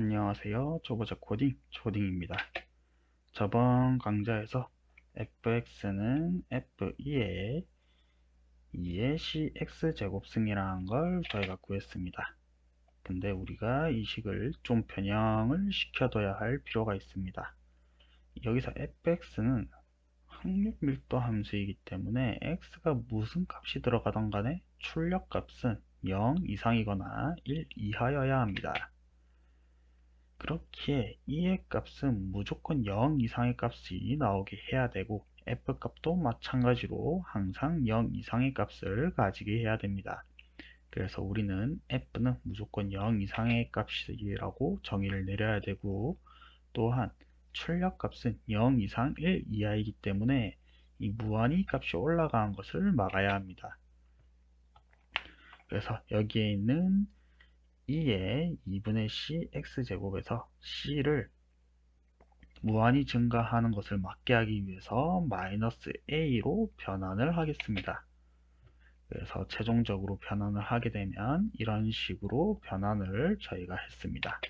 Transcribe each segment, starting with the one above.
안녕하세요. 초보자 코딩 초딩입니다. 저번 강좌에서 fx는 f2의 2의 cx제곱 승이라는 걸 저희가 구했습니다. 근데 우리가 이 식을 좀 변형을 시켜둬야 할 필요가 있습니다. 여기서 fx는 확률 밀도 함수이기 때문에 x가 무슨 값이 들어가던 간에 출력 값은 0 이상이거나 1 이하여야 합니다. 그렇기에 이의 값은 무조건 0 이상의 값이 나오게 해야 되고 f 값도 마찬가지로 항상 0 이상의 값을 가지게 해야 됩니다. 그래서 우리는 f는 무조건 0 이상의 값이라고 정의를 내려야 되고 또한 출력 값은 0 이상 1 이하이기 때문에 이 무한히 값이 올라가는 것을 막아야 합니다. 그래서 여기에 있는 2의 2분의 c x제곱에서 c를 무한히 증가하는 것을 막게 하기 위해서 마이너스 a로 변환을 하겠습니다. 그래서 최종적으로 변환을 하게 되면 이런 식으로 변환을 저희가 했습니다.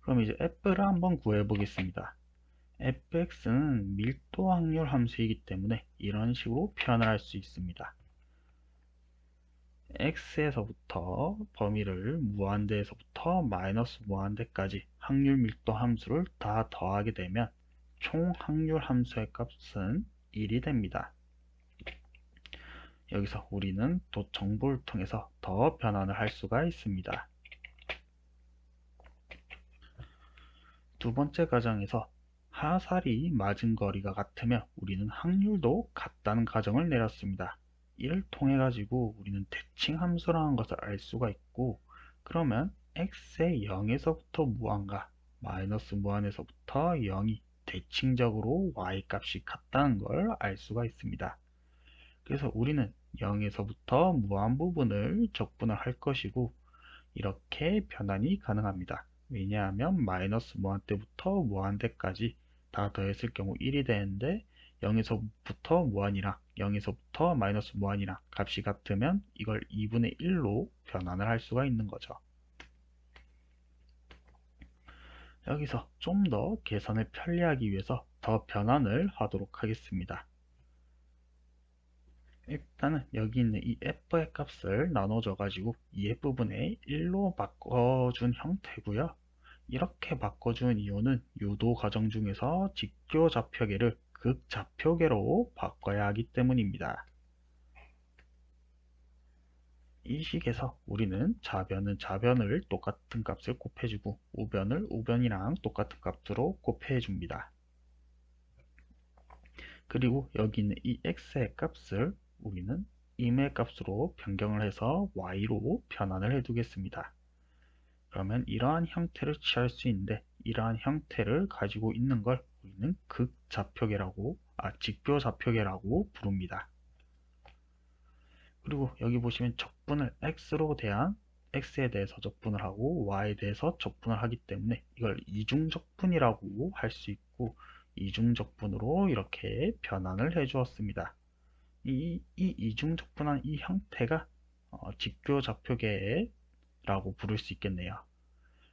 그럼 이제 f를 한번 구해 보겠습니다. fx는 밀도 확률 함수이기 때문에 이런 식으로 표현을 할 수 있습니다. X에서부터 범위를 무한대에서부터 마이너스 무한대까지 확률 밀도 함수를 다 더하게 되면 총 확률 함수의 값은 1이 됩니다. 여기서 우리는 또 정보를 통해서 더 변환을 할 수가 있습니다. 두 번째 가정에서 하살이 맞은 거리가 같으면 우리는 확률도 같다는 가정을 내렸습니다. 이를 통해 가지고 우리는 대칭 함수라는 것을 알 수가 있고 그러면 x의 0에서부터 무한과 마이너스 무한에서부터 0이 대칭적으로 y 값이 같다는 걸 알 수가 있습니다. 그래서 우리는 0에서부터 무한 부분을 적분을 할 것이고 이렇게 변환이 가능합니다. 왜냐하면 마이너스 무한 때부터 무한 때까지 다 더했을 경우 1이 되는데 0에서부터 무한이랑 0에서부터 마이너스 무한이랑 값이 같으면 이걸 2분의 1로 변환을 할 수가 있는 거죠. 여기서 좀 더 계산을 편리하기 위해서 더 변환을 하도록 하겠습니다. 일단은 여기 있는 이 f의 값을 나눠줘 가지고 이 f분의 1로 바꿔준 형태고요. 이렇게 바꿔준 이유는 유도 과정 중에서 직교 좌표계를 극좌표계로 바꿔야 하기 때문입니다. 이 식에서 우리는 좌변은 좌변을 똑같은 값을 곱해주고 우변을 우변이랑 똑같은 값으로 곱해줍니다. 그리고 여기 있는 이 x의 값을 우리는 임의 값으로 변경을 해서 y로 변환을 해두겠습니다. 그러면 이러한 형태를 취할 수 있는데 이러한 형태를 가지고 있는 걸 우리는 극좌표계라고 아 직교좌표계라고 부릅니다. 그리고 여기 보시면 적분을 x로 대한 x에 대해서 적분을 하고 y에 대해서 적분을 하기 때문에 이걸 이중적분이라고 할 수 있고 이중적분으로 이렇게 변환을 해 주었습니다. 이, 이 이중적분한 이 형태가 어, 직교좌표계라고 부를 수 있겠네요.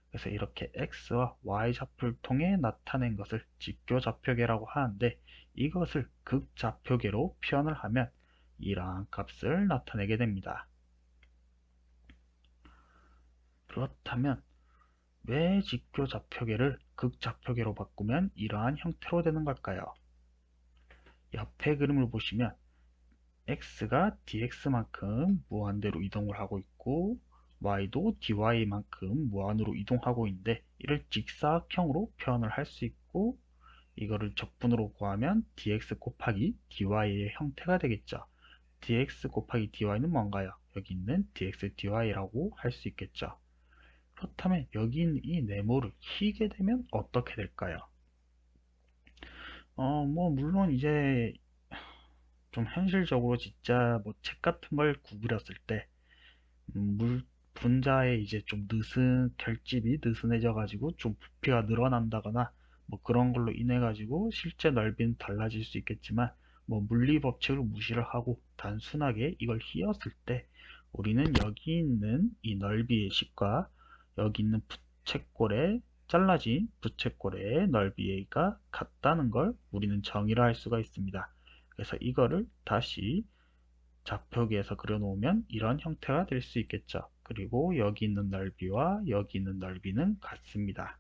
그래서 이렇게 x와 y좌표를 통해 나타낸 것을 직교 좌표계라고 하는데 이것을 극좌표계로 표현을 하면 이러한 값을 나타내게 됩니다. 그렇다면 왜 직교 좌표계를 극좌표계로 바꾸면 이러한 형태로 되는 걸까요? 옆에 그림을 보시면 x가 dx만큼 무한대로 이동을 하고 있고 y도 dy만큼 무한으로 이동하고 있는데 이를 직사각형으로 표현을 할 수 있고 이거를 적분으로 구하면 dx 곱하기 dy의 형태가 되겠죠. dx 곱하기 dy는 뭔가요? 여기 있는 dx dy라고 할 수 있겠죠. 그렇다면 여기 있는 이 네모를 희게 되면 어떻게 될까요? 어, 뭐 물론 이제 좀 현실적으로 진짜 뭐 책 같은 걸 구부렸을 때 음, 물, 분자에 이제 좀 느슨 결집이 느슨해져 가지고 좀 부피가 늘어난다거나 뭐 그런 걸로 인해 가지고 실제 넓이는 달라질 수 있겠지만 뭐 물리 법칙을 무시를 하고 단순하게 이걸 휘었을 때 우리는 여기 있는 이 넓이의 식과 여기 있는 부채꼴의 잘라진 부채꼴의 넓이가 같다는 걸 우리는 정의를 할 수가 있습니다. 그래서 이거를 다시 좌표기에서 그려놓으면 이런 형태가 될 수 있겠죠. 그리고 여기 있는 넓이와 여기 있는 넓이는 같습니다.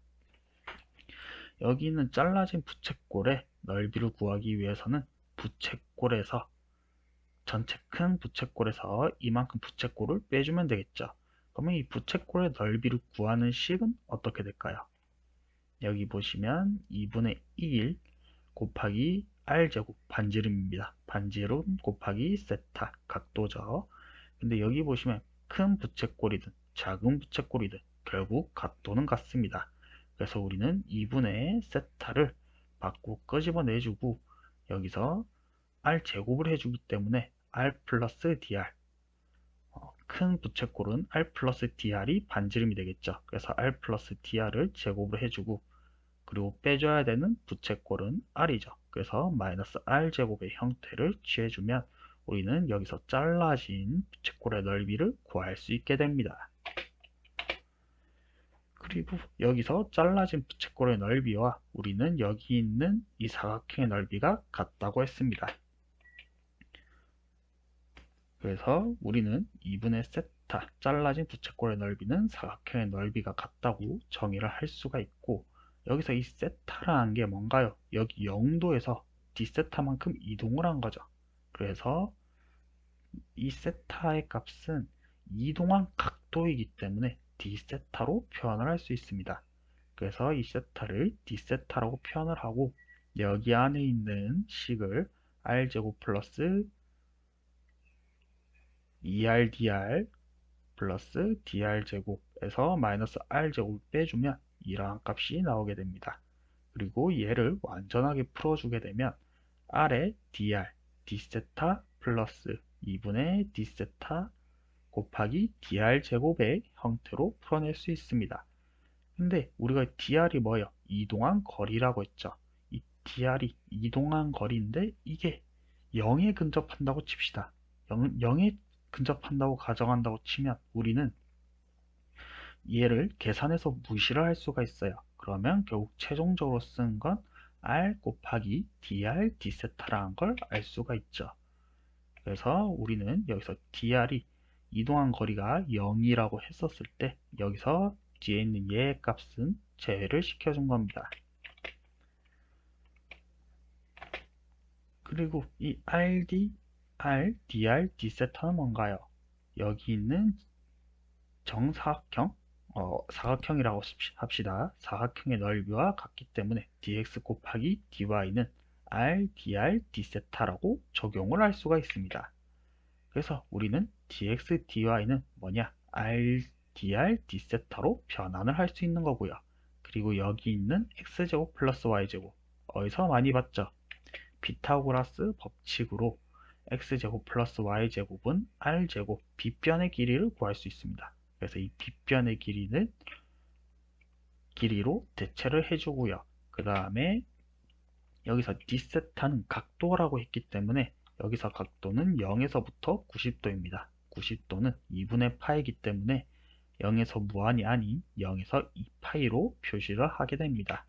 여기 있는 잘라진 부채꼴의 넓이를 구하기 위해서는 부채꼴에서 전체 큰 부채꼴에서 이만큼 부채꼴을 빼주면 되겠죠. 그러면 이 부채꼴의 넓이를 구하는 식은 어떻게 될까요? 여기 보시면 2분의 1 곱하기 r제곱 반지름입니다. 반지름 곱하기 세타 각도죠. 근데 여기 보시면 큰 부채꼴이든 작은 부채꼴이든 결국 각도는 같습니다. 그래서 우리는 2분의 세타를 받고 끄집어내주고 여기서 r제곱을 해주기 때문에 r 플러스 dr 어, 큰 부채꼴은 r 플러스 dr이 반지름이 되겠죠. 그래서 r 플러스 dr을 제곱을 해주고 그리고 빼줘야 되는 부채꼴은 r이죠. 그래서 마이너스 r제곱의 형태를 취해주면 우리는 여기서 잘라진 부채꼴의 넓이를 구할 수 있게 됩니다. 그리고 여기서 잘라진 부채꼴의 넓이와 우리는 여기 있는 이 사각형의 넓이가 같다고 했습니다. 그래서 우리는 2분의 세타 잘라진 부채꼴의 넓이는 사각형의 넓이가 같다고 정의를 할 수가 있고 여기서 이 세타라는 게 뭔가요? 여기 0도에서 d세타만큼 이동을 한 거죠. 그래서 이 세타의 값은 이동한 각도이기 때문에 d세타로 표현을 할 수 있습니다. 그래서 이 세타를 d세타라고 표현을 하고 여기 안에 있는 식을 r제곱 플러스 2rdr 플러스 dr제곱에서 마이너스 r제곱을 빼주면 이러한 값이 나오게 됩니다. 그리고 얘를 완전하게 풀어주게 되면 r의 dr, d세타 플러스 2분의 d세타 곱하기 dr 제곱의 형태로 풀어낼 수 있습니다. 근데 우리가 dr이 뭐예요? 이동한 거리라고 했죠. 이 dr이 이동한 거리인데 이게 0에 근접한다고 칩시다. 0, 0에 근접한다고 가정한다고 치면 우리는 얘를 계산해서 무시를 할 수가 있어요. 그러면 결국 최종적으로 쓴 건 r 곱하기 dr d세타라는 걸 알 수가 있죠. 그래서 우리는 여기서 dr이 이동한 거리가 0이라고 했었을 때 여기서 뒤에 있는 얘의 값은 제외를 시켜준 겁니다. 그리고 이 rd, r, dr, d세타는 뭔가요? 여기 있는 정사각형 어, 사각형이라고 합시다. 사각형의 넓이와 같기 때문에 dx 곱하기 dy는 r, dr, d세타라고 적용을 할 수가 있습니다. 그래서 우리는 dx, dy는 뭐냐? r, dr, d세타로 변환을 할 수 있는 거고요. 그리고 여기 있는 x제곱 플러스 y제곱 어디서 많이 봤죠? 피타고라스 법칙으로 x제곱 플러스 y제곱은 r제곱 빗변의 길이를 구할 수 있습니다. 그래서 이 빗변의 길이는 길이로 대체를 해주고요. 그 다음에 여기서 d세타는 각도라고 했기 때문에 여기서 각도는 0에서부터 90도입니다. 90도는 2분의 파이기 때문에 0에서 무한이 아닌 0에서 2파이로 표시를 하게 됩니다.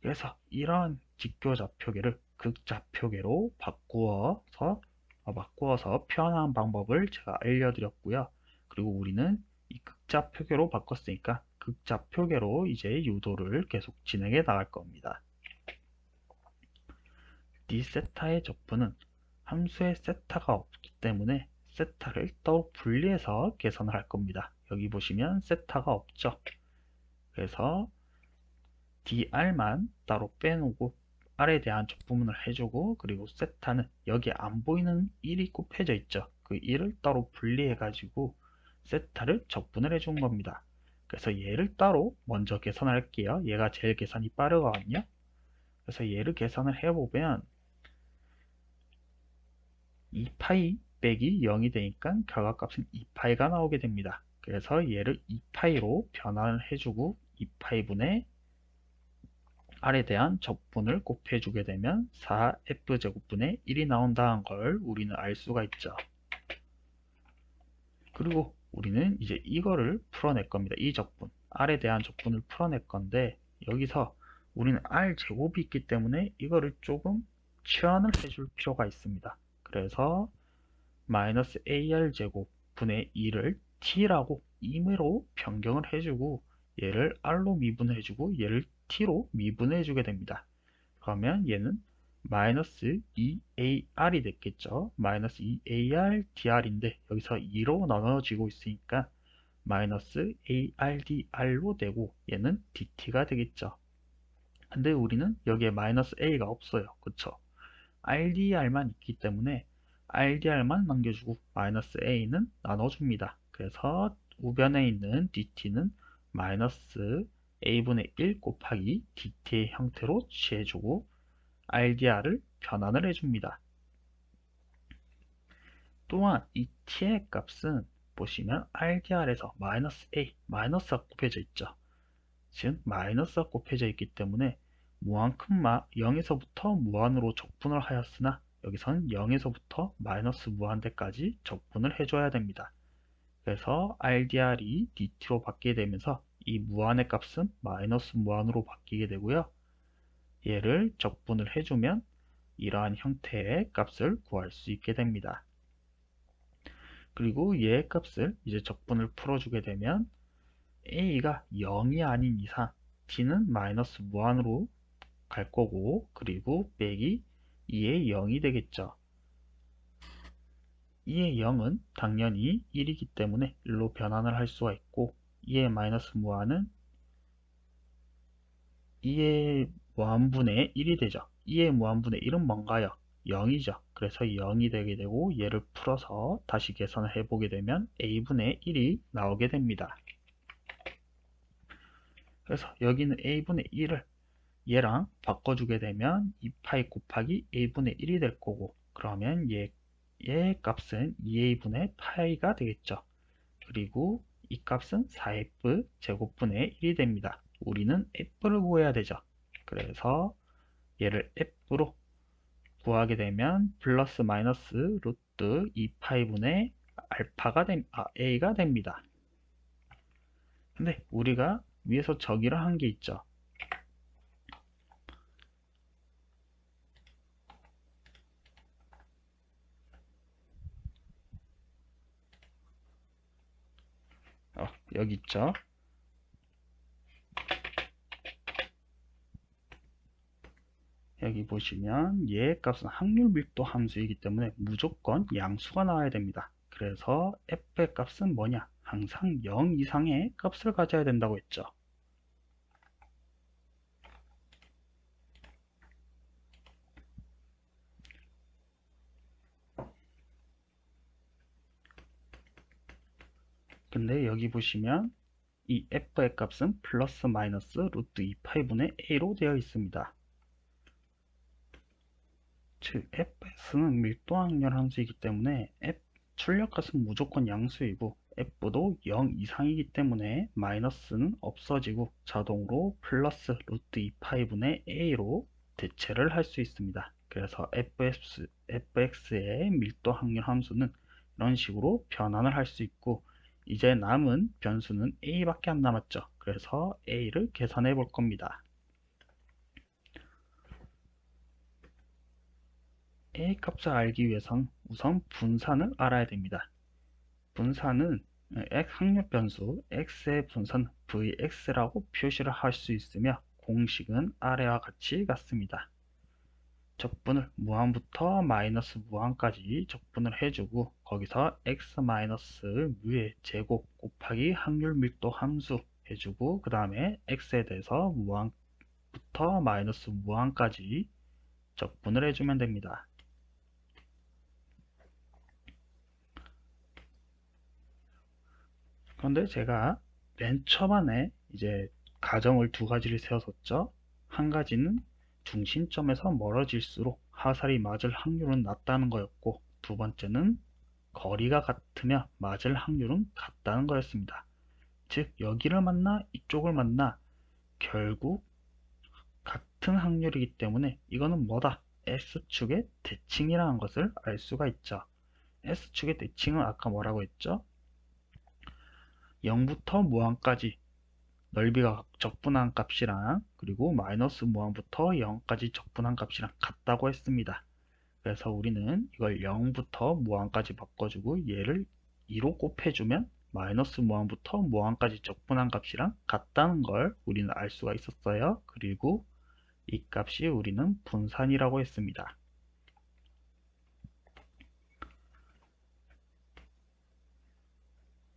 그래서 이런 직교좌표계를 극좌표계로 바꾸어서 바꾸어서 표현하는 방법을 제가 알려드렸고요. 그리고 우리는 이 극좌표계로 바꿨으니까 극좌표계로 이제 유도를 계속 진행해 나갈 겁니다. d세타의 적분은 함수의 세타가 없기 때문에 세타를 따로 분리해서 계산을 할 겁니다. 여기 보시면 세타가 없죠. 그래서 dr만 따로 빼놓고 r에 대한 적분을 해주고 그리고 세타는 여기 안 보이는 1이 곱해져 있죠. 그 1을 따로 분리해 가지고 세타를 적분을 해준 겁니다. 그래서 얘를 따로 먼저 계산할게요. 얘가 제일 계산이 빠르거든요. 그래서 얘를 계산을 해보면 2파이 빼기 0이 되니까 결과값은 2파이가 나오게 됩니다. 그래서 얘를 2파이로 변환을 해주고 2파이분의 r에 대한 적분을 곱해주게 되면 4f제곱분의 1이 나온다는 걸 우리는 알 수가 있죠. 그리고 우리는 이제 이거를 풀어낼 겁니다. 이 적분, R에 대한 적분을 풀어낼 건데 여기서 우리는 R 제곱이 있기 때문에 이거를 조금 치환을 해줄 필요가 있습니다. 그래서 마이너스 AR 제곱 분의 2를 T라고 임의로 변경을 해주고 얘를 R로 미분해주고 얘를 T로 미분해주게 됩니다. 그러면 얘는 마이너스 2AR이 됐겠죠. 마이너스 2AR DR인데 여기서 2로 나눠지고 있으니까 마이너스 ARDR로 되고 얘는 DT가 되겠죠. 근데 우리는 여기에 마이너스 A가 없어요. 그쵸? RDR만 있기 때문에 RDR만 남겨주고 마이너스 A는 나눠줍니다. 그래서 우변에 있는 DT는 마이너스 A분의 1 곱하기 DT의 형태로 취해주고 RDR을 변환을 해줍니다. 또한 이 t의 값은 보시면 RDR에서 마이너스 a, 마이너스가 곱해져 있죠. 즉 마이너스가 곱해져 있기 때문에 무한큼 마 0에서부터 무한으로 적분을 하였으나 여기선 0에서부터 마이너스 무한대까지 적분을 해줘야 됩니다. 그래서 RDR이 DT로 바뀌게 되면서 이 무한의 값은 마이너스 무한으로 바뀌게 되고요. 얘를 적분을 해주면 이러한 형태의 값을 구할 수 있게 됩니다. 그리고 얘의 값을 이제 적분을 풀어주게 되면 a가 0이 아닌 이상 t는 마이너스 무한으로 갈 거고 그리고 빼기 2의 0이 되겠죠. 2의 0은 당연히 1이기 때문에 1로 변환을 할 수가 있고 2의 마이너스 무한은 2의 무한분의 1이 되죠. 2의 무한분의 1은 뭔가요? 0이죠. 그래서 0이 되게 되고 얘를 풀어서 다시 계산을 해보게 되면 a분의 1이 나오게 됩니다. 그래서 여기는 a분의 1을 얘랑 바꿔주게 되면 2파이 곱하기 a분의 1이 될 거고 그러면 얘, 얘 값은 2a분의 파이가 되겠죠. 그리고 이 값은 4f 제곱분의 1이 됩니다. 우리는 f를 구해야 되죠. 그래서 얘를 f로 구하게 되면 플러스 마이너스 루트 2파이분의 알파가 됨, 아, a가 됩니다. 근데 우리가 위에서 저기를 한 게 있죠. 어, 여기 있죠. 여기 보시면 얘 값은 확률 밀도 함수이기 때문에 무조건 양수가 나와야 됩니다. 그래서 f의 값은 뭐냐? 항상 0 이상의 값을 가져야 된다고 했죠. 근데 여기 보시면 이 f의 값은 플러스 마이너스 루트 2파이분의 a로 되어 있습니다. 즉 fs는 밀도 확률 함수이기 때문에 f 출력값은 무조건 양수이고 f도 0 이상이기 때문에 마이너스는 없어지고 자동으로 플러스 루트 2파이분의 a로 대체를 할 수 있습니다. 그래서 fx, fx의 밀도 확률 함수는 이런 식으로 변환을 할 수 있고 이제 남은 변수는 a밖에 안 남았죠. 그래서 a를 계산해 볼 겁니다. A 값을 알기 위해선 우선 분산을 알아야 됩니다. 분산은 x 확률 변수 x의 분산 vx라고 표시를 할 수 있으며 공식은 아래와 같이 같습니다. 적분을 무한부터 마이너스 무한까지 적분을 해주고 거기서 x 마이너스 뮤의 제곱 곱하기 확률 밀도 함수 해주고 그 다음에 x에 대해서 무한부터 마이너스 무한까지 적분을 해주면 됩니다. 그런데 제가 맨 초반에 이제 가정을 두 가지를 세웠었죠. 한 가지는 중심점에서 멀어질수록 화살이 맞을 확률은 낮다는 거였고 두 번째는 거리가 같으며 맞을 확률은 같다는 거였습니다. 즉 여기를 만나 이쪽을 만나 결국 같은 확률이기 때문에 이거는 뭐다? S축의 대칭이라는 것을 알 수가 있죠. S축의 대칭은 아까 뭐라고 했죠? 0부터 무한까지 넓이가 적분한 값이랑 그리고 마이너스 무한부터 0까지 적분한 값이랑 같다고 했습니다. 그래서 우리는 이걸 0부터 무한까지 바꿔주고 얘를 2로 곱해주면 마이너스 무한부터 무한까지 적분한 값이랑 같다는 걸 우리는 알 수가 있었어요. 그리고 이 값이 우리는 분산이라고 했습니다.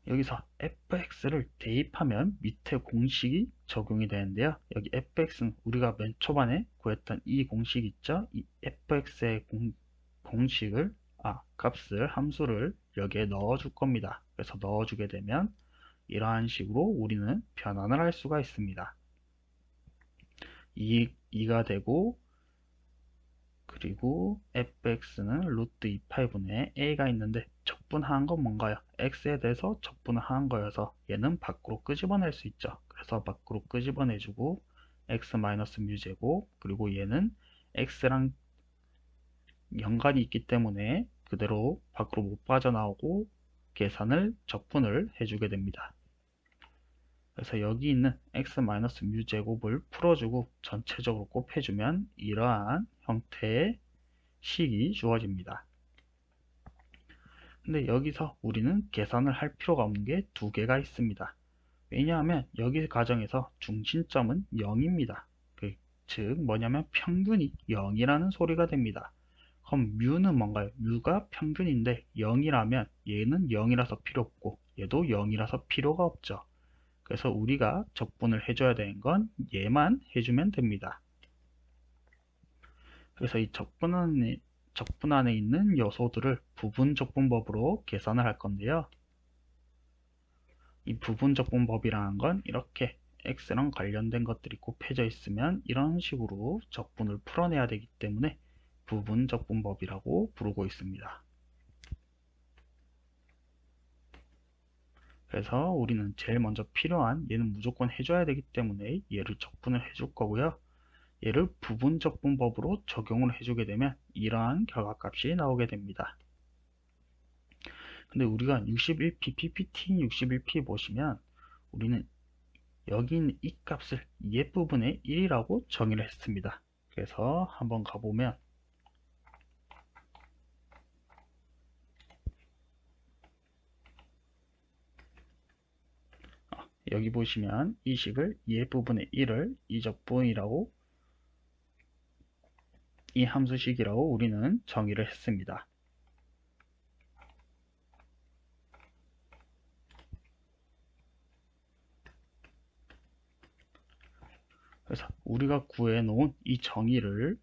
여기서 fx를 대입하면 밑에 공식이 적용이 되는데요. 여기 fx는 우리가 맨 초반에 구했던 이 공식 있죠? 이 fx의 공, 공식을 아 값을 함수를 여기에 넣어 줄 겁니다. 그래서 넣어 주게 되면 이러한 식으로 우리는 변환을 할 수가 있습니다. 2, 2가 되고 그리고 fx는 루트 28분의 a가 있는데 적분한 건 뭔가요? x에 대해서 적분한 거여서 얘는 밖으로 끄집어낼 수 있죠. 그래서 밖으로 끄집어내주고 x-뮤제곱 그리고 얘는 x랑 연관이 있기 때문에 그대로 밖으로 못 빠져나오고 계산을 적분을 해주게 됩니다. 그래서 여기 있는 x-뮤제곱을 풀어주고 전체적으로 곱해주면 이러한 형태의 식이 주어집니다. 근데 여기서 우리는 계산을 할 필요가 없는 게 두 개가 있습니다. 왜냐하면 여기 과정에서 중심점은 0입니다. 그, 즉 뭐냐면 평균이 0이라는 소리가 됩니다. 그럼 뮤는 뭔가요? 뮤가 평균인데 0이라면 얘는 0이라서 필요 없고 얘도 0이라서 필요가 없죠. 그래서 우리가 적분을 해줘야 되는 건 얘만 해주면 됩니다. 그래서 이 적분 안에, 적분 안에 있는 요소들을 부분 적분법으로 계산을 할 건데요. 이 부분 적분법이라는 건 이렇게 x랑 관련된 것들이 곱해져 있으면 이런 식으로 적분을 풀어내야 되기 때문에 부분 적분법이라고 부르고 있습니다. 그래서 우리는 제일 먼저 필요한 얘는 무조건 해줘야 되기 때문에 얘를 적분을 해줄 거고요. 얘를 부분적분법으로 적용을 해주게 되면 이러한 결과값이 나오게 됩니다. 근데 우리가 61p, ppt 61p 보시면 우리는 여기 있는 이 값을 2의 부분의 1이라고 정의를 했습니다. 그래서 한번 가보면 여기 보시면 이 식을 2의 부분의 1을 이적분이라고 이 함수식이라고 우리는 정의를 했습니다. 그래서 우리가 구해 놓은 이 정의를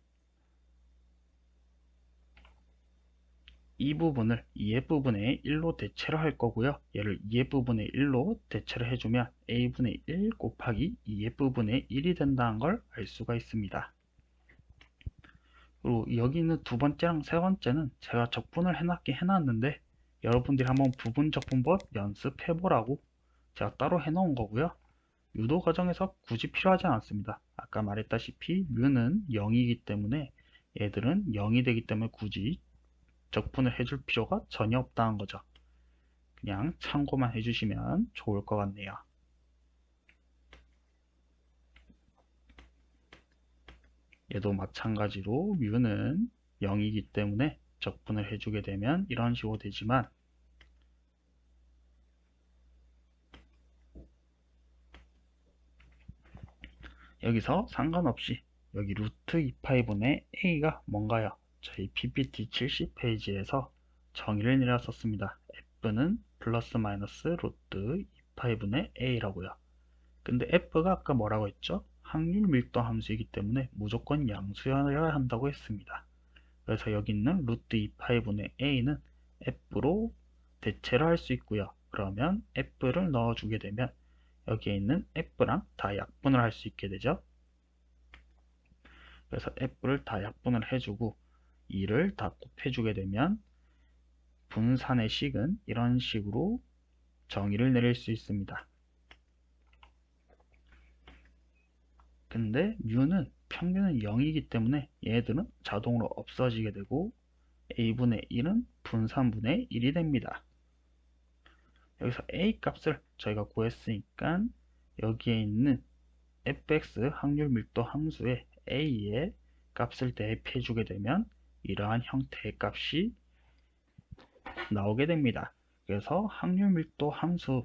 이 부분을 2의 부분의 1로 대체를 할 거고요. 얘를 2의 부분의 1로 대체를 해주면 a분의 1 곱하기 2의 부분의 1이 된다는 걸 알 수가 있습니다. 그리고 여기 있는 두 번째랑 세 번째는 제가 적분을 해놨게 해놨는데 여러분들이 한번 부분 적분법 연습해보라고 제가 따로 해놓은 거고요. 유도 과정에서 굳이 필요하지 않습니다. 아까 말했다시피 뮤는 0이기 때문에 얘들은 0이 되기 때문에 굳이 적분을 해줄 필요가 전혀 없다는 거죠. 그냥 참고만 해주시면 좋을 것 같네요. 얘도 마찬가지로 뮤는 0이기 때문에 적분을 해주게 되면 이런 식으로 되지만 여기서 상관없이 여기 루트 2파이분의 a가 뭔가요? 저희 PPT 70페이지에서 정의를 내렸었습니다. f는 플러스 마이너스 루트 2파이분의 a라고요. 근데 f가 아까 뭐라고 했죠? 확률 밀도 함수이기 때문에 무조건 양수여야 한다고 했습니다. 그래서 여기 있는 루트 2파이분의 a는 f로 대체를 할 수 있고요. 그러면 f를 넣어주게 되면 여기에 있는 f랑 다 약분을 할 수 있게 되죠. 그래서 f를 다 약분을 해주고 2를 다 곱해주게 되면 분산의 식은 이런 식으로 정의를 내릴 수 있습니다. 근데 뮤는 평균은 0이기 때문에 얘들은 자동으로 없어지게 되고 a분의 1은 분산분의 1이 됩니다. 여기서 a 값을 저희가 구했으니까 여기에 있는 fx 확률 밀도 함수에 a의 값을 대입해 주게 되면 이러한 형태의 값이 나오게 됩니다. 그래서 확률 밀도 함수에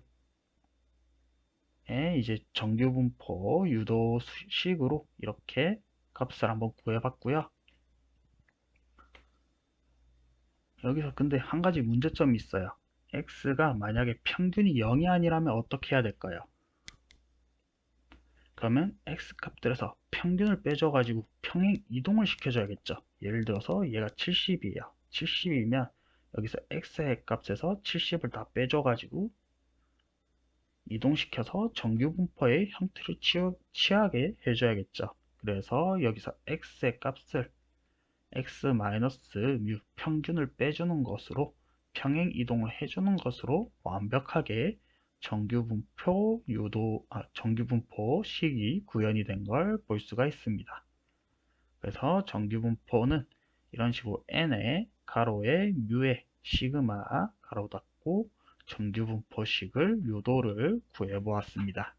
이제 정규 분포 유도식으로 이렇게 값을 한번 구해봤고요. 여기서 근데 한 가지 문제점이 있어요. x가 만약에 평균이 0이 아니라면 어떻게 해야 될까요? 그러면 x 값들에서 평균을 빼줘가지고 평행 이동을 시켜줘야겠죠. 예를 들어서 얘가 70이에요. 70이면 여기서 x의 값에서 70을 다 빼줘가지고 이동시켜서 정규 분포의 형태를 취하게 해줘야겠죠. 그래서 여기서 x의 값을 x-뮤 평균을 빼주는 것으로 평행 이동을 해주는 것으로 완벽하게 정규분포 유도 아, 정규분포 식이 구현이 된 걸 볼 수가 있습니다. 그래서 정규분포는 이런 식으로 n의 가로에 뮤의 시그마 가로 닫고 정규분포식을 유도를 구해 보았습니다.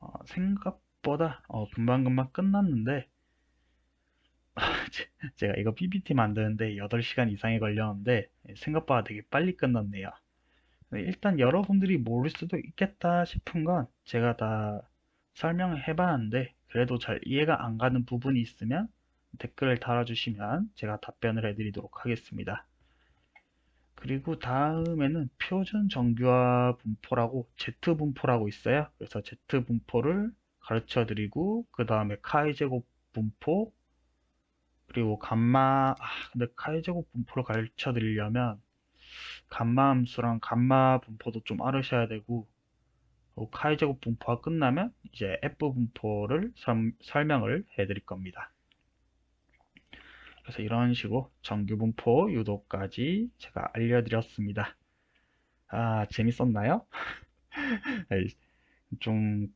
어, 생각보다 어, 금방금방 끝났는데 제가 이거 PPT 만드는데 8시간 이상이 걸렸는데 생각보다 되게 빨리 끝났네요. 일단 여러분들이 모를 수도 있겠다 싶은 건 제가 다 설명을 해봤는데 그래도 잘 이해가 안 가는 부분이 있으면 댓글을 달아주시면 제가 답변을 해드리도록 하겠습니다. 그리고 다음에는 표준 정규화 분포라고 Z 분포라고 있어요. 그래서 Z 분포를 가르쳐 드리고 그 다음에 카이 제곱 분포 그리고 감마 아, 근데 카이 제곱 분포를 가르쳐 드리려면 감마 함수랑 감마 분포도 좀 알으셔야 되고 카이 제곱 분포가 끝나면 이제 F 분포를 설, 설명을 해 드릴 겁니다. 그래서 이런 식으로 정규 분포 유도까지 제가 알려드렸습니다. 아, 재밌었나요? 좀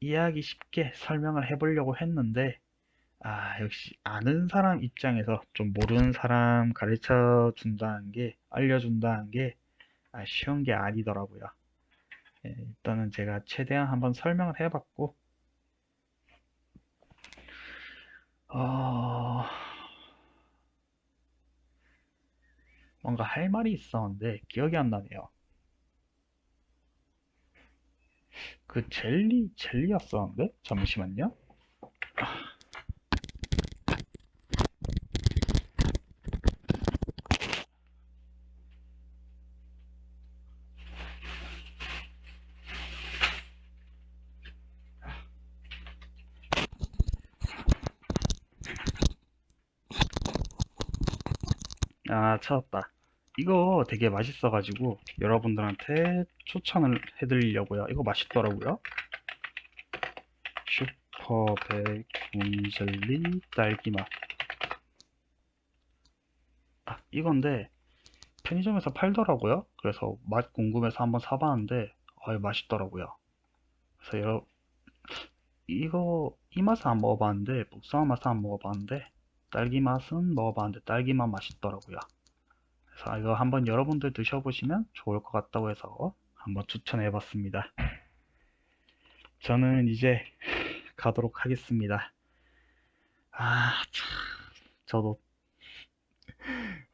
이해하기 쉽게 설명을 해보려고 했는데 아, 역시 아는 사람 입장에서 좀 모르는 사람 가르쳐 준다는 게, 알려준다는 게 아, 쉬운 게 아니더라고요. 예, 일단은 제가 최대한 한번 설명을 해봤고, 어... 뭔가 할 말이 있었는데 기억이 안 나네요. 그 젤리, 젤리였었는데? 잠시만요. 아 찾았다. 이거 되게 맛있어 가지고 여러분들한테 추천을 해드리려고요. 이거 맛있더라고요. 슈퍼백 곰젤리 딸기맛. 아 이건데 편의점에서 팔더라고요. 그래서 맛 궁금해서 한번 사봤는데 아 맛있더라고요. 그래서 여러 이거 이 맛은 안 먹어봤는데 복숭아 맛은 안 먹어봤는데 딸기 맛은 먹어봤는데 딸기 맛 맛있더라고요. 그래서 이거 한번 여러분들 드셔보시면 좋을 것 같다고 해서 한번 추천해봤습니다. 저는 이제 가도록 하겠습니다. 아, 참, 저도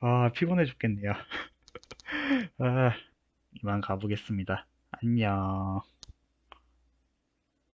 아, 피곤해 죽겠네요. 아, 이만 가보겠습니다. 안녕.